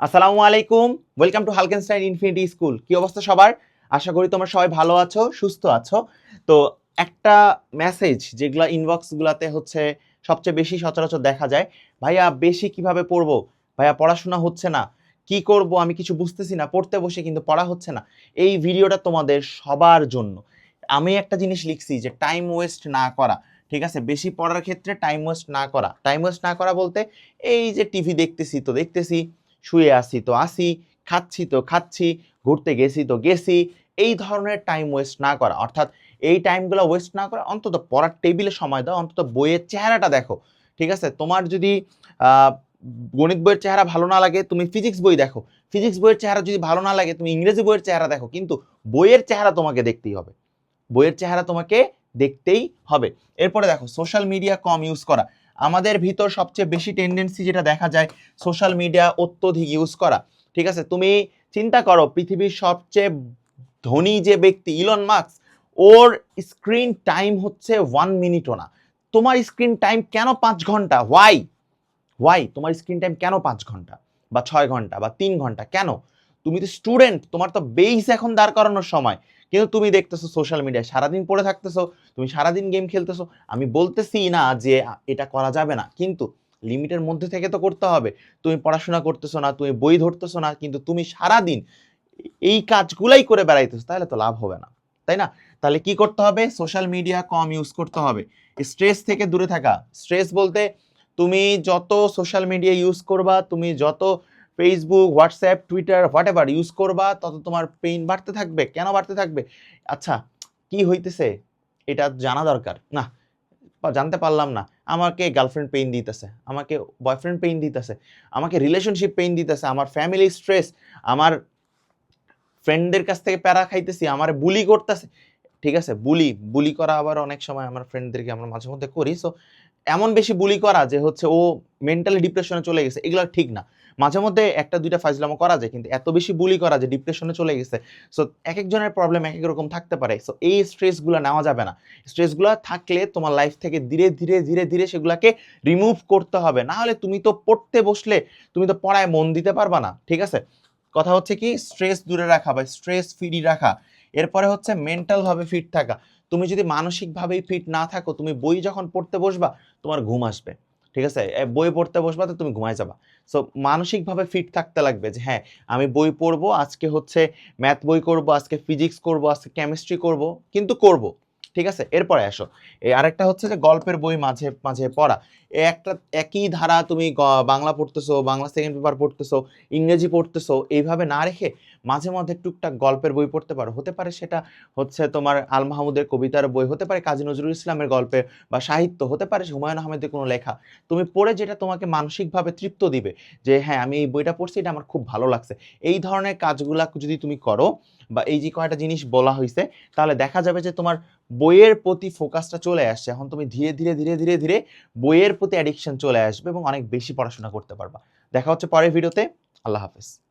আসসালামু আলাইকুম welcome to Halkenstein infinity school কি অবস্থা সবার? আশা করি তোমরা সবাই ভালো আছো, সুস্থ আছো। তো একটা মেসেজ যেগুলো ইনবক্সগুলোতে হচ্ছে সবচেয়ে বেশি সচরাচর দেখা যায়, ভাইয়া, বেশি কীভাবে পড়ব? ভাইয়া, পড়াশোনা হচ্ছে না। কি করব? আমি কিছু বুঝতেছি না। পড়তে বসে কিন্তু পড়া হচ্ছে না। এই ভিডিওটা তোমাদের সবার জন্য। আমি একটা জিনিস লিখছি যে টাইম ওয়েস্ট না করা। ঠিক আছে? বেশি পড়ার ক্ষেত্রে টাইম ওয়েস্ট না করা। টাইম ওয়েস্ট না করা বলতে এই যে টিভি দেখতেছি তো দেখতেছি শুয়ে আসি তো আসি খাচ্ছি তো খাচ্ছি, ঘুরতে গেছি তো গেছি, এই ধরনের টাইম ওয়েস্ট না করা। অর্থাৎ এই টাইমগুলো ওয়েস্ট না করে, অন্তত পড়ার টেবিলে সময় দাও, অন্তত বইয়ের চেহারাটা দেখো, ঠিক আছে? তোমার যদি গণিত বইয়ের চেহারা ভালো না লাগে, তুমি ফিজিক্স বই দেখো। ফিজিক্স বইয়ের চেহারা যদি ভালো না লাগে, তুমি ইংরেজি বইয়ের চেহারা দেখো, কিন্তু বইয়ের চেহারা তোমাকে দেখতেই হবে। বইয়ের চেহারা তোমাকে দেখতেই হবে। এরপরে দেখো সোশ্যাল মিডিয়া কম ইউজ করা। আমাদের ভিতর সবচেয়ে বেশি টেন্ডেন্সি যেটা দেখা যায় সোশ্যাল মিডিয়া অত্যধিক ইউজ করা। ঠিক আছে? তুমি চিন্তা করো, পৃথিবীর সবচেয়ে ধনী যে ব্যক্তি ইলন মার্কস ওর স্ক্রিন টাইম হচ্ছে ওয়ান মিনিটও না। তোমার স্ক্রিন টাইম কেন পাঁচ ঘণ্টা? ওয়াই ওয়াই তোমার স্ক্রিন টাইম কেন পাঁচ ঘণ্টা? বা ছয় ঘণ্টা? বা তিন ঘণ্টা? কেন? তুমি তো স্টুডেন্ট তোমার তো বেস এখন দাঁড় করানোর সময়। কিন্তু তুমি দেখতেছো সোশ্যাল মিডিয়ায় সারাদিন পড়ে থাকতেছো, তুমি সারাদিন গেম খেলতেছো, আমি বলতেছি না যে এটা করা যাবে না, কিন্তু লিমিটের মধ্যে থেকে তো করতে হবে। তুমি পড়াশোনা করতেছো না, তুমি বই ধরতেছো না, কিন্তু তুমি সারাদিন এই কাজগুলাই করে বেড়াইতেছো, তাহলে তো লাভ হবে না, তাই না? তাহলে কি করতে হবে? সোশ্যাল মিডিয়া কম ইউজ করতে হবে। স্ট্রেস থেকে দূরে থাকা। স্ট্রেস বলতে তুমি যত সোশ্যাল মিডিয়া ইউজ করবা, তুমি যত Facebook WhatsApp Twitter whatever use করবা, তত তোমার পেইন বাড়তে থাকবে। কেন বাড়তে থাকবে? আচ্ছা কি হইতেছে? এটা জানা দরকার। না জানতে পারলাম না। আমাকে গার্লফ্রেন্ড পেইন দিতেছে, আমাকে বয়ফ্রেন্ড পেইন দিতেছে, আমাকে রিলেশনশিপ পেইন দিতেছে, আমার ফ্যামিলি স্ট্রেস আমার ফ্রেন্ডদের কাছ থেকে প্যারা খাইতেছি, আমার বুলি করতেছে। ঠিক আছে বুলি বুলি করা আবার অনেক সময় আমার ফ্রেন্ডদেরকে আমরা মাঝে মধ্যে করি। সো এমন বেশি বুলি করা যে হচ্ছে ও মেন্টালি ডিপ্রেশনে চলে গেছে, এগুলো ঠিক না। মাঝে মধ্যে একটা, দুইটা ফাইজলামো করা যায়, কিন্তু এত বেশি বুলি করা যে ডিপ্রেশনে চলে গেছে। সো এক একজনের প্রবলেম এক এক রকম থাকতে পারে। সো এই স্ট্রেসগুলো নেওয়া যাবে না। স্ট্রেসগুলো থাকলে তোমার লাইফ থেকে ধীরে ধীরে ধীরে ধীরে সেগুলোকে রিমুভ করতে হবে। না হলে তুমি তো পড়তে বসলে, তুমি তো পড়ায় মন দিতে পারবা না। ঠিক আছে? কথা হচ্ছে কি স্ট্রেস দূরে রাখা বা স্ট্রেস ফ্রি রাখা। এরপরে হচ্ছে মেন্টালভাবে ফিট থাকা। তুমি যদি মানসিকভাবেই ফিট না থাকো, তুমি বই যখন পড়তে বসবা, তোমার ঘুম আসবে। ঠিক আছে? বই পড়তে বসবা তো তুমি ঘুমায় যাবা। সো মানসিকভাবে ফিট থাকতে লাগবে যে হ্যাঁ আমি বই পড়ব, আজকে হচ্ছে ম্যাথ বই করব, আজকে ফিজিক্স করব, আজকে কেমিস্ট্রি করব, কিন্তু করব। ঠিক আছে? এরপরে আসো। এই আরেকটা হচ্ছে যে, গল্পের বই মাঝে মাঝে পড়া। একটা একই ধারা তুমি বাংলা পড়তেছো, বাংলা সেকেন্ড পেপার পড়তেছো, ইংরেজি পড়তেছো, এইভাবে না রেখে মাঝে মধ্যে টুকটাক গল্পের বই পড়তে পারো। হতে পারে সেটা হচ্ছে তোমার আল মাহমুদের কবিতার বই, হতে পারে কাজী নজরুল ইসলামের গল্পে বা সাহিত্য, হতে পারে হুমায়ুন আহমেদের কোনো লেখা। তুমি পড়ে যেটা তোমাকে মানসিকভাবে তৃপ্ত দিবে যে হ্যাঁ আমি এই বইটা পড়ছি, এটা আমার খুব ভালো লাগছে। এই ধরনের কাজগুলা যদি তুমি করো বা এই যে কয়টা জিনিস বলা হয়েছে তাহলে দেখা যাবে যে তোমার বইয়ের প্রতি ফোকাসটা চলে আসছে। এখন তুমি ধীরে ধীরে ধীরে ধীরে ধীরে বইয়ের প্রতি অ্যাডিকশন চলে আসবে এবং অনেক বেশি পড়াশোনা করতে পারবা। দেখা হচ্ছে পরের ভিডিওতে আল্লাহ হাফেজ।